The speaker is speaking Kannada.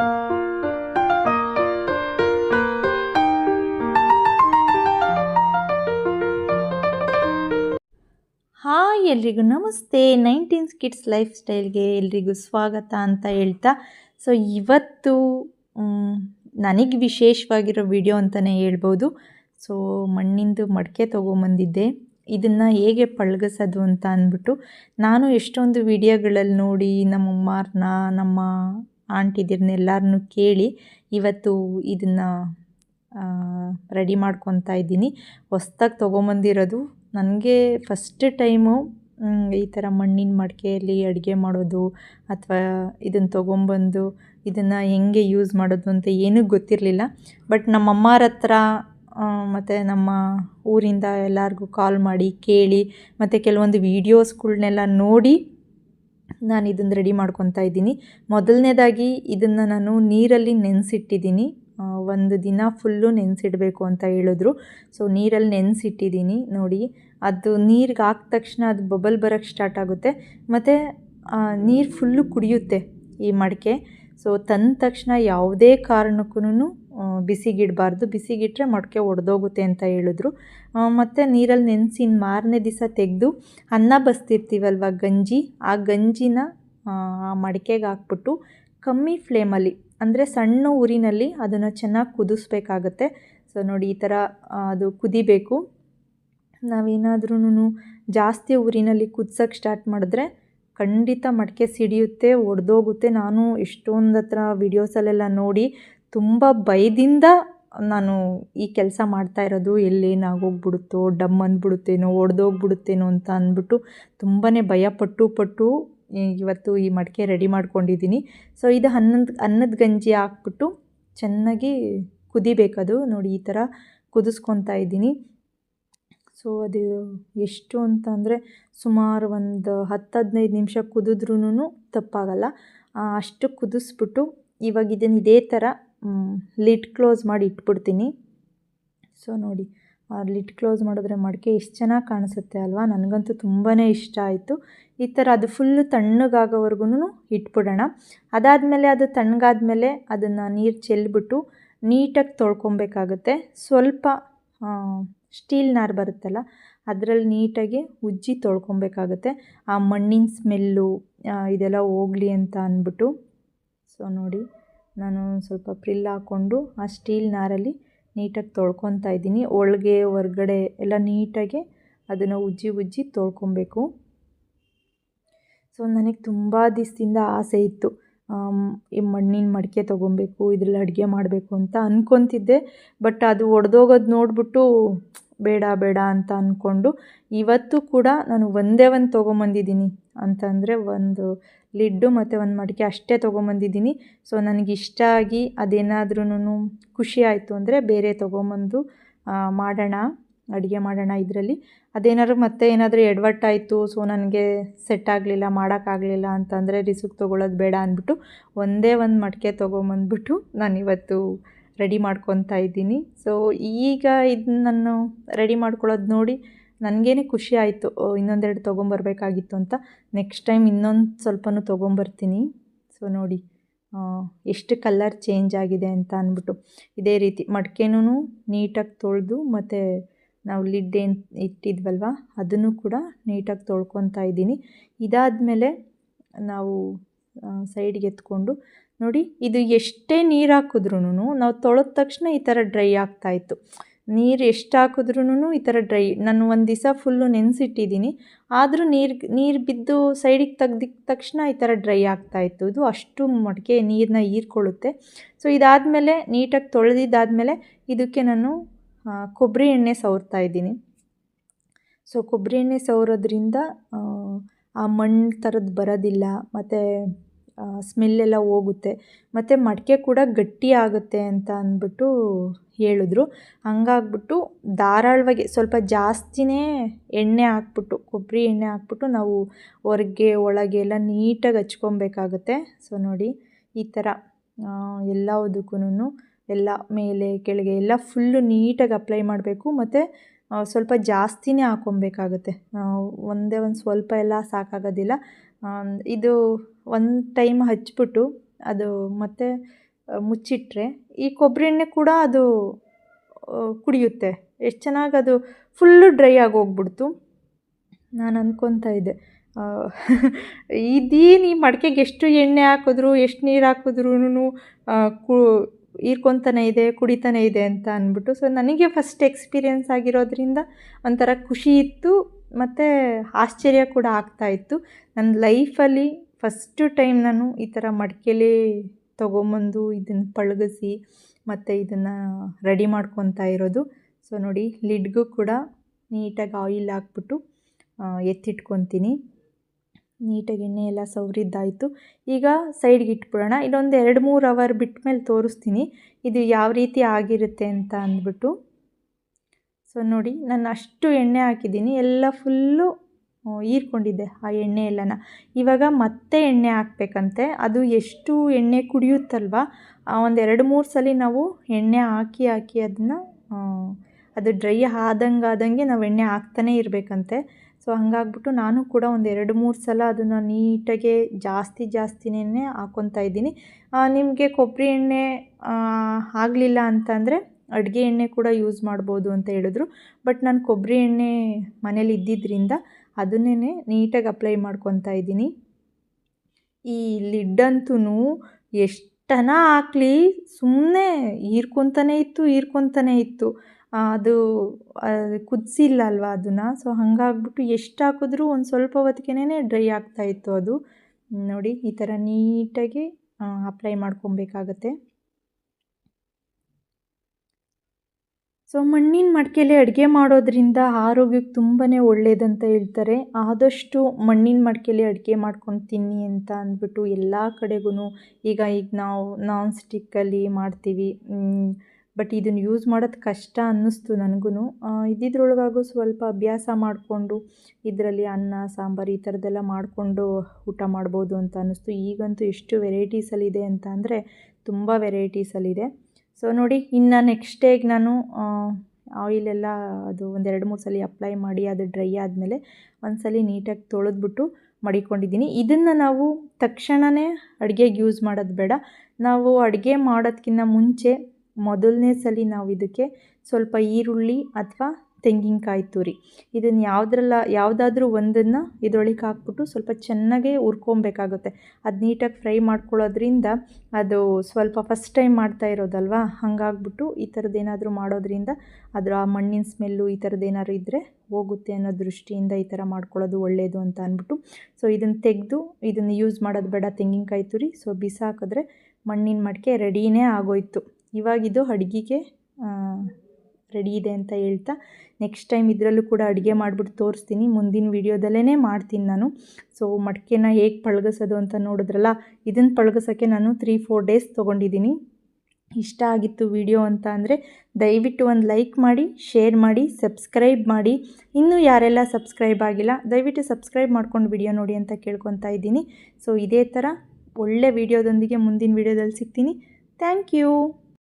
ಹಾಯ್ ಎಲ್ರಿಗೂ ನಮಸ್ತೆ. ನೈನ್ಟೀನ್ ಕಿಡ್ಸ್ ಲೈಫ್ ಸ್ಟೈಲ್ಗೆ ಎಲ್ರಿಗೂ ಸ್ವಾಗತ ಅಂತ ಹೇಳ್ತಾ. ಸೊ, ಇವತ್ತು ನನಗೆ ವಿಶೇಷವಾಗಿರೋ ವಿಡಿಯೋ ಅಂತಲೇ ಹೇಳ್ಬೋದು. ಸೊ, ಮಣ್ಣಿಂದು ಮಡಿಕೆ ತೊಗೊಂಬಂದಿದ್ದೆ. ಇದನ್ನು ಹೇಗೆ ಪಳಗಿಸೋದು ಅಂತ ಅಂದ್ಬಿಟ್ಟು, ನಾನು ಎಷ್ಟೊಂದು ವಿಡಿಯೋಗಳಲ್ಲಿ ನೋಡಿ ನಮ್ಮ ಅಮ್ಮಾರನ್ನ ನಮ್ಮ ಆಂಟಿದಿರನ್ನ ಎಲ್ಲರನ್ನೂ ಕೇಳಿ ಇವತ್ತು ಇದನ್ನು ರೆಡಿ ಮಾಡ್ಕೊತಾ ಇದ್ದೀನಿ. ಹೊಸ್ದಾಗಿ ತೊಗೊಂಬಂದಿರೋದು. ನನಗೆ ಫಸ್ಟ್ ಟೈಮು ಈ ಥರ ಮಣ್ಣಿನ ಮಡಿಕೆಯಲ್ಲಿ ಅಡುಗೆ ಮಾಡೋದು ಅಥವಾ ಇದನ್ನು ತೊಗೊಂಬಂದು ಇದನ್ನು ಹೆಂಗೆ ಯೂಸ್ ಮಾಡೋದು ಅಂತ ಏನೂ ಗೊತ್ತಿರಲಿಲ್ಲ. ಬಟ್ ನಮ್ಮ ಅಮ್ಮಾರ ಹತ್ರ ಮತ್ತು ನಮ್ಮ ಊರಿಂದ ಎಲ್ಲರಿಗೂ ಕಾಲ್ ಮಾಡಿ ಕೇಳಿ, ಮತ್ತು ಕೆಲವೊಂದು ವೀಡಿಯೋಸ್ಗಳ್ನೆಲ್ಲ ನೋಡಿ ನಾನು ಇದನ್ನು ರೆಡಿ ಮಾಡ್ಕೊತಾ ಇದ್ದೀನಿ. ಮೊದಲನೇದಾಗಿ ಇದನ್ನು ನಾನು ನೀರಲ್ಲಿ ನೆನೆಸಿಟ್ಟಿದ್ದೀನಿ. ಒಂದು ದಿನ ಫುಲ್ಲು ನೆನೆಸಿಡಬೇಕು ಅಂತ ಹೇಳಿದ್ರು. ಸೊ ನೀರಲ್ಲಿ ನೆನೆಸಿಟ್ಟಿದ್ದೀನಿ ನೋಡಿ. ಅದು ನೀರಿಗೆ ಹಾಕಿದ ತಕ್ಷಣ ಅದು ಬಬಲ್ ಬರೋಕ್ಕೆ ಸ್ಟಾರ್ಟ್ ಆಗುತ್ತೆ. ಮತ್ತು ನೀರು ಫುಲ್ಲು ಕುಡಿಯುತ್ತೆ ಈ ಮಡಿಕೆ. ಸೊ ತಂದ ತಕ್ಷಣ ಯಾವುದೇ ಕಾರಣಕ್ಕೂ ಬಿಸಿಗಿಡಬಾರ್ದು. ಬಿಸಿಗಿಟ್ರೆ ಮಡಿಕೆ ಒಡೆದೋಗುತ್ತೆ ಅಂತ ಹೇಳಿದ್ರು. ಮತ್ತು ನೀರಲ್ಲಿ ನೆನೆಸಿ ಮಾರನೇ ದಿವಸ ತೆಗೆದು ಅನ್ನ ಬಸ್ತಿರ್ತೀವಲ್ವ ಗಂಜಿ? ಆ ಗಂಜಿನ, ಆ ಮಡಿಕೆಗೆ ಹಾಕ್ಬಿಟ್ಟು ಕಮ್ಮಿ ಫ್ಲೇಮಲ್ಲಿ, ಅಂದರೆ ಸಣ್ಣ ಊರಿನಲ್ಲಿ ಅದನ್ನು ಚೆನ್ನಾಗಿ ಕುದಿಸ್ಬೇಕಾಗತ್ತೆ. ಸೊ, ನೋಡಿ ಈ ಥರ ಅದು ಕುದಿಬೇಕು. ನಾವೇನಾದ್ರೂ ಜಾಸ್ತಿ ಊರಿನಲ್ಲಿ ಕುದ್ಸೋಕ್ಕೆ ಸ್ಟಾರ್ಟ್ ಮಾಡಿದ್ರೆ ಖಂಡಿತ ಮಡಿಕೆ ಸಿಡಿಯುತ್ತೆ, ಒಡೆದೋಗುತ್ತೆ. ನಾನು ಎಷ್ಟೊಂದು ಹತ್ರ ವಿಡಿಯೋಸಲ್ಲೆಲ್ಲ ನೋಡಿ ತುಂಬ ಭಯದಿಂದ ನಾನು ಈ ಕೆಲಸ ಮಾಡ್ತಾ ಇರೋದು ಎಲ್ಲೇನಾಗೋಗ್ಬಿಡುತ್ತೋ ಡಮ್ ಅಂದ್ಬಿಡುತ್ತೇನೋ, ಒಡೆದೋಗ್ಬಿಡುತ್ತೇನೋ ಅಂತ ಅಂದ್ಬಿಟ್ಟು ತುಂಬಾ ಭಯ ಪಟ್ಟು ಪಟ್ಟು ಇವತ್ತು ಈ ಮಡಿಕೆ ರೆಡಿ ಮಾಡ್ಕೊಂಡಿದ್ದೀನಿ. ಸೊ, ಇದು ಅನ್ನದ ಅನ್ನದ ಗಂಜಿ ಹಾಕ್ಬಿಟ್ಟು ಚೆನ್ನಾಗಿ ಕುದಿಬೇಕದು. ನೋಡಿ, ಈ ಥರ ಕುದಿಸ್ಕೊತಾ ಇದ್ದೀನಿ. ಸೊ, ಅದು ಎಷ್ಟು ಅಂತ ಅಂದರೆ ಸುಮಾರು ಒಂದು ಹತ್ತು, ಹದಿನೈದು ನಿಮಿಷ ಕುದಿದ್ರೂ ತಪ್ಪಾಗಲ್ಲ. ಅಷ್ಟು ಕುದಿಸ್ಬಿಟ್ಟು ಇವಾಗ ಇದನ್ನು ಇದೇ ಥರ ಲಿಡ್ ಕ್ಲೋಸ್ ಮಾಡಿ ಇಟ್ಬಿಡ್ತೀನಿ. ಸೊ ನೋಡಿ ಲಿಡ್ ಕ್ಲೋಸ್ ಮಾಡಿದ್ರೆ ಮಡಿಕೆ ಎಷ್ಟು ಚೆನ್ನಾಗಿ ಕಾಣಿಸುತ್ತೆ ಅಲ್ವಾ? ನನಗಂತೂ ತುಂಬಾ ಇಷ್ಟ ಆಯಿತು. ಈ ಥರ ಅದು ಫುಲ್ಲು ತಣ್ಣಗಾಗೋವರೆಗೂ ಇಟ್ಬಿಡೋಣ. ಅದಾದಮೇಲೆ ಅದು ತಣ್ಣಗಾದ್ಮೇಲೆ ಅದನ್ನು ನೀರು ಚೆಲ್ಬಿಟ್ಟು ನೀಟಾಗಿ ತೊಳ್ಕೊಬೇಕಾಗುತ್ತೆ. ಸ್ವಲ್ಪ ಸ್ಟೀಲ್ ನಾರು ಬರುತ್ತಲ್ಲ, ಅದರಲ್ಲಿ ನೀಟಾಗಿ ಉಜ್ಜಿ ತೊಳ್ಕೊಬೇಕಾಗುತ್ತೆ. ಆ ಮಣ್ಣಿನ ಸ್ಮೆಲ್ಲು ಇದೆಲ್ಲ ಹೋಗಲಿ ಅಂತ ಅಂದ್ಬಿಟ್ಟು. ಸೊ ನೋಡಿ. ನಾನು ಸ್ವಲ್ಪ ಪ್ರಿಲ್ ಹಾಕ್ಕೊಂಡು ಆ ಸ್ಟೀಲ್ ನಾರಲ್ಲಿ ನೀಟಾಗಿ ತೊಳ್ಕೊತಾ ಇದ್ದೀನಿ. ಒಳಗೆ ಹೊರ್ಗಡೆ ಎಲ್ಲ ನೀಟಾಗಿ ಅದನ್ನು ಉಜ್ಜಿ ಉಜ್ಜಿ ತೊಳ್ಕೊಬೇಕು. ಸೊ, ನನಗೆ ತುಂಬ ದಿವಸದಿಂದ ಆಸೆ ಇತ್ತು. ಈ ಮಣ್ಣಿನ ಮಡಿಕೆ ತೊಗೊಬೇಕು, ಇದ್ರಲ್ಲಿ ಅಡುಗೆ ಮಾಡಬೇಕು ಅಂತ ಅಂದ್ಕೊತಿದ್ದೆ ಬಟ್ ಅದು ಒಡೆದೋಗೋದು ನೋಡಿಬಿಟ್ಟು ಬೇಡ ಬೇಡ ಅಂತ ಅಂದ್ಕೊಂಡು ಇವತ್ತು ಕೂಡ ನಾನು ಒಂದೇ ಒಂದು ತೊಗೊಂಬಂದಿದ್ದೀನಿ. ಅಂತಂದರೆ ಒಂದು ಲಿಡ್ಡು ಮತ್ತು ಒಂದು ಮಡಿಕೆ ಅಷ್ಟೇ ತೊಗೊಂಬಂದಿದ್ದೀನಿ. ಸೊ ಇಷ್ಟ ಆಗಿ ಅದೇನಾದ್ರೂ ಖುಷಿ ಆಯಿತು ಅಂದರೆ ಬೇರೆ ತೊಗೊಂಬಂದು ಮಾಡೋಣ, ಅಡುಗೆ ಮಾಡೋಣ ಇದರಲ್ಲಿ. ಅದೇನಾದ್ರು ಮತ್ತೆ ಏನಾದರೂ ಎಡವಟ್ಟಾಯಿತು ಸೊ ನನಗೆ ಸೆಟ್ ಆಗಲಿಲ್ಲ ಮಾಡೋಕ್ಕಾಗಲಿಲ್ಲ ಅಂತಂದರೆ ರಿಸ್ಕ್ ತೊಗೊಳ್ಳೋದು ಬೇಡ ಅಂದ್ಬಿಟ್ಟು ಒಂದೇ ಒಂದು ಮಡಿಕೆ ತೊಗೊಂಬಂದ್ಬಿಟ್ಟು ನಾನಿವತ್ತು ರೆಡಿ ಮಾಡ್ಕೊತಾ ಇದ್ದೀನಿ. ಸೊ ಈಗ ಇದನ್ನ ನಾನು ರೆಡಿ ಮಾಡ್ಕೊಳ್ಳೋದು ನೋಡಿ ನನಗೇನೆ ಖುಷಿ ಆಯಿತು ಇನ್ನೊಂದೆರಡು ತೊಗೊಂಬರ್ಬೇಕಾಗಿತ್ತು ಅಂತ. ನೆಕ್ಸ್ಟ್ ಟೈಮ್ ಇನ್ನೊಂದು ಸ್ವಲ್ಪನೂ ತೊಗೊಂಬರ್ತೀನಿ. ಸೊ ನೋಡಿ ಎಷ್ಟು ಕಲರ್ ಚೇಂಜ್ ಆಗಿದೆ ಅಂತ ಅಂದ್ಬಿಟ್ಟು. ಇದೇ ರೀತಿ ಮಡಿಕೆನೂ ನೀಟಾಗಿ ತೊಳೆದು ಮತ್ತು ನಾವು ಲಿಡ್ ಏನು ಇಟ್ಟಿದ್ವಲ್ವ, ಅದನ್ನು ಕೂಡ ನೀಟಾಗಿ ತೊಳ್ಕೊತಾ ಇದ್ದೀನಿ. ಇದಾದಮೇಲೆ ನಾವು ಸೈಡ್ಗೆ ಎತ್ಕೊಂಡು, ನೋಡಿ, ಇದು ಎಷ್ಟೇ ನೀರು ಹಾಕಿದ್ರೂ ನಾವು ತೊಳೆದ ತಕ್ಷಣ ಈ ಥರ ಡ್ರೈ ಆಗ್ತಾಯಿತ್ತು ನೀರು ಎಷ್ಟು ಹಾಕಿದ್ರೂ ಈ ಥರ ಡ್ರೈ ನಾನು ಒಂದು ದಿವಸ ಫುಲ್ಲು ನೆನೆಸಿಟ್ಟಿದ್ದೀನಿ ಆದರೂ ನೀರು ನೀರು ಬಿದ್ದು ಸೈಡಿಗೆ ತೆಗ್ದಿದ ತಕ್ಷಣ ಈ ಥರ ಡ್ರೈ ಆಗ್ತಾಯಿತ್ತು ಇದು ಅಷ್ಟು ಮಡಿಕೆ ನೀರನ್ನ ಹೀರ್ಕೊಳ್ಳುತ್ತೆ. ಸೊ ಇದಾದಮೇಲೆ ನೀಟಾಗಿ ತೊಳೆದಿದ್ದಾದಮೇಲೆ ಇದಕ್ಕೆ ನಾನು ಕೊಬ್ಬರಿ ಎಣ್ಣೆ ಸವರ್ತಾ ಇದ್ದೀನಿ. ಸೊ ಕೊಬ್ಬರಿ ಎಣ್ಣೆ ಸವರೋದ್ರಿಂದ, ಆ ಮಣ್ಣು ಥರದ್ದು ಬರೋದಿಲ್ಲ. ಮತ್ತು ಸ್ಮೆಲ್ಲೆಲ್ಲ ಹೋಗುತ್ತೆ. ಮತ್ತು ಮಡಿಕೆ ಕೂಡ ಗಟ್ಟಿ ಆಗುತ್ತೆ ಅಂತ ಅಂದ್ಬಿಟ್ಟು ಹೇಳಿದ್ರು. ಹಂಗಾಗ್ಬಿಟ್ಟು ಧಾರಾಳವಾಗಿ ಸ್ವಲ್ಪ ಜಾಸ್ತಿನೇ ಎಣ್ಣೆ ಹಾಕ್ಬಿಟ್ಟು, ಕೊಬ್ಬರಿ ಎಣ್ಣೆ ಹಾಕ್ಬಿಟ್ಟು ನಾವು ಹೊರಗೆ, ಒಳಗೆ ಎಲ್ಲ ನೀಟಾಗಿ ಹಚ್ಕೊಬೇಕಾಗತ್ತೆ. ಸೊ ನೋಡಿ ಈ ಥರ ಎಲ್ಲದಕ್ಕೂ ಎಲ್ಲ ಮೇಲೆ, ಕೆಳಗೆ ಎಲ್ಲ ಫುಲ್ಲು ನೀಟಾಗಿ ಅಪ್ಲೈ ಮಾಡಬೇಕು. ಮತ್ತು ಸ್ವಲ್ಪ ಜಾಸ್ತಿನೇ ಹಾಕ್ಕೊಬೇಕಾಗತ್ತೆ. ಒಂದೇ ಒಂದು ಸ್ವಲ್ಪ ಎಲ್ಲ ಸಾಕಾಗೋದಿಲ್ಲ. ಇದು ಒಂದು ಟೈಮ್ ಹಚ್ಬಿಟ್ಟು ಅದು ಮತ್ತೆ ಮುಚ್ಚಿಟ್ರೆ ಈ ಕೊಬ್ಬರಿ ಎಣ್ಣೆ ಕೂಡ ಅದು ಕುಡಿಯುತ್ತೆ. ಎಷ್ಟು ಚೆನ್ನಾಗಿ ಅದು ಫುಲ್ಲು ಡ್ರೈ ಆಗಿ ಹೋಗ್ಬಿಡ್ತು. ನಾನು ಅಂದ್ಕೊತಾ ಇದ್ದೆ. ಇದೀನಿ ಈ ಮಡಿಕೆಗೆ ಎಷ್ಟು ಎಣ್ಣೆ ಹಾಕಿದ್ರು, ಎಷ್ಟು ನೀರು ಹಾಕಿದ್ರೂ ಕು, ಹೀರ್ಕೊತಾನೆ ಇದೆ, ಕುಡಿತಾನೆ ಇದೆ ಅಂತ ಅಂದ್ಬಿಟ್ಟು ಸೊ ನನಗೆ ಫಸ್ಟ್ ಎಕ್ಸ್ಪೀರಿಯೆನ್ಸ್ ಆಗಿರೋದ್ರಿಂದ ಒಂಥರ ಖುಷಿ ಇತ್ತು, ಮತ್ತು ಆಶ್ಚರ್ಯ ಕೂಡ ಆಗ್ತಾ ಇತ್ತು. ನನ್ನ ಲೈಫಲ್ಲಿ ಫಸ್ಟು ಟೈಮ್ ನಾನು ಈ ಥರ ಮಡಿಕೆಲೇ ತೊಗೊಂಬಂದು ಇದನ್ನು ಪಳಗಿಸಿ ಮತ್ತು ಇದನ್ನು ರೆಡಿ ಮಾಡ್ಕೊತಾ ಇರೋದು. ಸೊ ನೋಡಿ, ಲಿಡ್ಗೂ ಕೂಡ ನೀಟಾಗಿ ಆಯಿಲ್ ಹಾಕ್ಬಿಟ್ಟು ಎತ್ತಿಟ್ಕೊತೀನಿ. ನೀಟಾಗಿ ಎಣ್ಣೆ ಎಲ್ಲ ಸವರಿದ್ದಾಯಿತು. ಈಗ ಸೈಡ್ಗೆ ಇಟ್ಬಿಡೋಣ. ಇಲ್ಲೊಂದು ಎರಡು ಮೂರು ಅವರ್ ಬಿಟ್ಟ ಮೇಲೆ ತೋರಿಸ್ತೀನಿ. ಇದು ಯಾವ ರೀತಿ ಆಗಿರುತ್ತೆ ಅಂತ ಅಂದ್ಬಿಟ್ಟು. ಸೊ ನೋಡಿ, ನಾನು ಅಷ್ಟು ಎಣ್ಣೆ ಹಾಕಿದ್ದೀನಿ. ಎಲ್ಲ ಫುಲ್ಲು ಹೀರ್ಕೊಂಡಿದ್ದೆ ಆ ಎಣ್ಣೆ ಎಲ್ಲನ. ಇವಾಗ ಮತ್ತೆ ಎಣ್ಣೆ ಹಾಕ್ಬೇಕಂತೆ. ಅದು ಎಷ್ಟು ಎಣ್ಣೆ ಕುಡಿಯುತ್ತಲ್ವ? ಒಂದು ಎರಡು ಮೂರು ಸಲ ನಾವು ಎಣ್ಣೆ ಹಾಕಿ ಹಾಕಿ ಅದನ್ನು ಅದು ಡ್ರೈ ಆದಂಗೆ ಆದಂಗೆ ನಾವು ಎಣ್ಣೆ ಹಾಕ್ತಾನೇ ಇರಬೇಕಂತೆ. ಸೊ, ಹಂಗಾಗ್ಬಿಟ್ಟು ನಾನು ಕೂಡ ಒಂದು ಎರಡು ಮೂರು ಸಲ ಅದನ್ನು ನೀಟಾಗೆ ಜಾಸ್ತಿ ಜಾಸ್ತಿನೇ ಹಾಕ್ಕೊತಾ ಇದ್ದೀನಿ. ನಿಮಗೆ ಕೊಬ್ಬರಿ ಎಣ್ಣೆ ಆಗಲಿಲ್ಲ ಅಂತಂದರೆ ಅಡುಗೆ ಎಣ್ಣೆ ಕೂಡ ಯೂಸ್ ಮಾಡ್ಬೋದು ಅಂತ ಹೇಳಿದ್ರು. ಬಟ್ ನಾನು ಕೊಬ್ಬರಿ ಎಣ್ಣೆ ಮನೇಲಿ ಇದ್ದಿದ್ದರಿಂದ ಅದನ್ನೇ ನೀಟಾಗಿ ಅಪ್ಲೈ ಮಾಡ್ಕೊತಾ ಇದ್ದೀನಿ. ಈ ಲಿಡ್ಡಂತೂ ಎಷ್ಟನ ಹಾಕ್ಲಿ ಸುಮ್ಮನೆ ಹೀರ್ಕೊತಾನೆ ಇತ್ತು ಹೀರ್ಕೊತಾನೆ ಇತ್ತು. ಅದು ಕುದಿಸಿಲ್ಲ ಅಲ್ವಾ ಅದನ್ನು? ಸೊ ಹಾಗಾಗ್ಬಿಟ್ಟು ಎಷ್ಟು ಹಾಕಿದ್ರೂ ಒಂದು ಸ್ವಲ್ಪ ಹೊತ್ತಿಗೆನೇ ಡ್ರೈ ಆಗ್ತಾಯಿತ್ತು ಅದು. ನೋಡಿ, ಈ ಥರ ನೀಟಾಗಿ ಅಪ್ಲೈ ಮಾಡ್ಕೊಬೇಕಾಗತ್ತೆ. ಸೊ ಮಣ್ಣಿನ ಮಡಿಕೆಲಿ ಅಡುಗೆ ಮಾಡೋದ್ರಿಂದ ಆರೋಗ್ಯಕ್ಕೆ ತುಂಬಾ ಒಳ್ಳೆಯದಂತ ಹೇಳ್ತಾರೆ. ಆದಷ್ಟು ಮಣ್ಣಿನ ಮಡಿಕೆಲಿ ಅಡುಗೆ ಮಾಡ್ಕೊಂಡು ತಿನ್ನಿ ಅಂತ ಅಂದ್ಬಿಟ್ಟು ಎಲ್ಲ ಕಡೆಗೂ ಈಗ ಈಗ ನಾವು ನಾನ್ ಸ್ಟಿಕ್ಕಲ್ಲಿ ಮಾಡ್ತೀವಿ. ಬಟ್ ಇದನ್ನು ಯೂಸ್ ಮಾಡೋದು ಕಷ್ಟ ಅನ್ನಿಸ್ತು ನನಗೂ ಇದ್ದಿದ್ರೊಳಗಾಗೂ ಸ್ವಲ್ಪ ಅಭ್ಯಾಸ ಮಾಡಿಕೊಂಡು ಇದರಲ್ಲಿ ಅನ್ನ, ಸಾಂಬಾರು ಈ ಥರದ್ದೆಲ್ಲ ಮಾಡಿಕೊಂಡು ಊಟ ಮಾಡ್ಬೋದು ಅಂತ ಅನ್ನಿಸ್ತು. ಈಗಂತೂ ಎಷ್ಟು ವೆರೈಟೀಸಲ್ಲಿದೆ ಅಂತ ಅಂದರೆ ತುಂಬ ವೆರೈಟೀಸಲ್ಲಿದೆ ಸೊ ನೋಡಿ, ಇನ್ನು ನೆಕ್ಸ್ಟ್ ಡೇಗೆ ನಾನು ಆಯಿಲೆಲ್ಲ ಅದು ಒಂದೆರಡು ಮೂರು ಸಲ ಅಪ್ಲೈ ಮಾಡಿ, ಅದು ಡ್ರೈ ಆದಮೇಲೆ ಒಂದು ಸಲ ನೀಟಾಗಿ ತೊಳೆದ್ಬಿಟ್ಟು ಮಡಿಕೊಂಡಿದ್ದೀನಿ. ಇದನ್ನು ನಾವು ತಕ್ಷಣವೇ ಅಡುಗೆಗೆ ಯೂಸ್ ಮಾಡೋದು ಬೇಡ. ನಾವು ಅಡುಗೆ ಮಾಡೋದಕ್ಕಿಂತ ಮುಂಚೆ ಮೊದಲನೇ ಸಲ ನಾವು ಇದಕ್ಕೆ ಸ್ವಲ್ಪ ಈರುಳ್ಳಿ ಅಥವಾ ತೆಂಗಿನಕಾಯಿ ತುರಿ. ಇದನ್ನು ಯಾವುದ್ರಲ್ಲ, ಯಾವುದಾದ್ರೂ ಒಂದನ್ನು ಇದರೊಳಗೆ ಹಾಕ್ಬಿಟ್ಟು ಸ್ವಲ್ಪ ಚೆನ್ನಾಗೇ ಹುರ್ಕೊಬೇಕಾಗುತ್ತೆ. ಅದು ನೀಟಾಗಿ ಫ್ರೈ ಮಾಡ್ಕೊಳ್ಳೋದ್ರಿಂದ ಅದು ಸ್ವಲ್ಪ ಫಸ್ಟ್ ಟೈಮ್ ಮಾಡ್ತಾ ಇರೋದಲ್ವಾ? ಹಾಗಾಗ್ಬಿಟ್ಟು ಈ ಥರದ್ದು ಏನಾದರೂ ಮಾಡೋದ್ರಿಂದ ಅದರ ಆ ಮಣ್ಣಿನ ಸ್ಮೆಲ್ಲು ಈ ಥರದ್ದು ಏನಾದ್ರು ಇದ್ದರೆ ಹೋಗುತ್ತೆ ಅನ್ನೋ ದೃಷ್ಟಿಯಿಂದ ಈ ಥರ ಮಾಡ್ಕೊಳ್ಳೋದು ಒಳ್ಳೆಯದು ಅಂತ ಅಂದ್ಬಿಟ್ಟು ಸೊ ಇದನ್ನು ತೆಗೆದು ಇದನ್ನು ಯೂಸ್ ಮಾಡೋದು ಬೇಡ ತೆಂಗಿನಕಾಯಿ ತುರಿ. ಸೊ, ಬಿಸಾಕಿದ್ರೆ ಮಣ್ಣಿನ ಮಡಿಕೆ ರೆಡಿನೇ ಆಗೋಯ್ತು. ಇವಾಗಿದು ಅಡುಗೆಗೆ ರೆಡಿ ಇದೆ ಅಂತ ಹೇಳ್ತಾ ನೆಕ್ಸ್ಟ್ ಟೈಮ್ ಇದರಲ್ಲೂ ಕೂಡ ಅಡುಗೆ ಮಾಡಿಬಿಟ್ಟು ತೋರಿಸ್ತೀನಿ. ಮುಂದಿನ ವೀಡಿಯೋದಲ್ಲೇ ಮಾಡ್ತೀನಿ ನಾನು. ಸೊ ಮಡಿಕೆನ ಹೇಗೆ ಪಳಗಿಸೋದು ಅಂತ ನೋಡಿದ್ರಲ್ಲ ಇದನ್ನು ಪಳಗಿಸೋಕ್ಕೆ ನಾನು ತ್ರೀ ಫೋರ್ ಡೇಸ್ ತೊಗೊಂಡಿದ್ದೀನಿ. ಇಷ್ಟ ಆಗಿತ್ತು ವಿಡಿಯೋ ಅಂತ ಅಂದರೆ ದಯವಿಟ್ಟು ಒಂದು ಲೈಕ್ ಮಾಡಿ ಶೇರ್ ಮಾಡಿ ಸಬ್ಸ್ಕ್ರೈಬ್ ಮಾಡಿ. ಇನ್ನೂ ಯಾರೆಲ್ಲ ಸಬ್ಸ್ಕ್ರೈಬ್ ಆಗಿಲ್ಲ, ದಯವಿಟ್ಟು ಸಬ್ಸ್ಕ್ರೈಬ್ ಮಾಡ್ಕೊಂಡು ವಿಡಿಯೋ ನೋಡಿ ಅಂತ ಕೇಳ್ಕೊತಾ ಇದ್ದೀನಿ. ಸೊ ಇದೇ ಥರ ಒಳ್ಳೆ ವಿಡಿಯೋದೊಂದಿಗೆ ಮುಂದಿನ ವಿಡಿಯೋದಲ್ಲಿ ಸಿಗ್ತೀನಿ. Thank you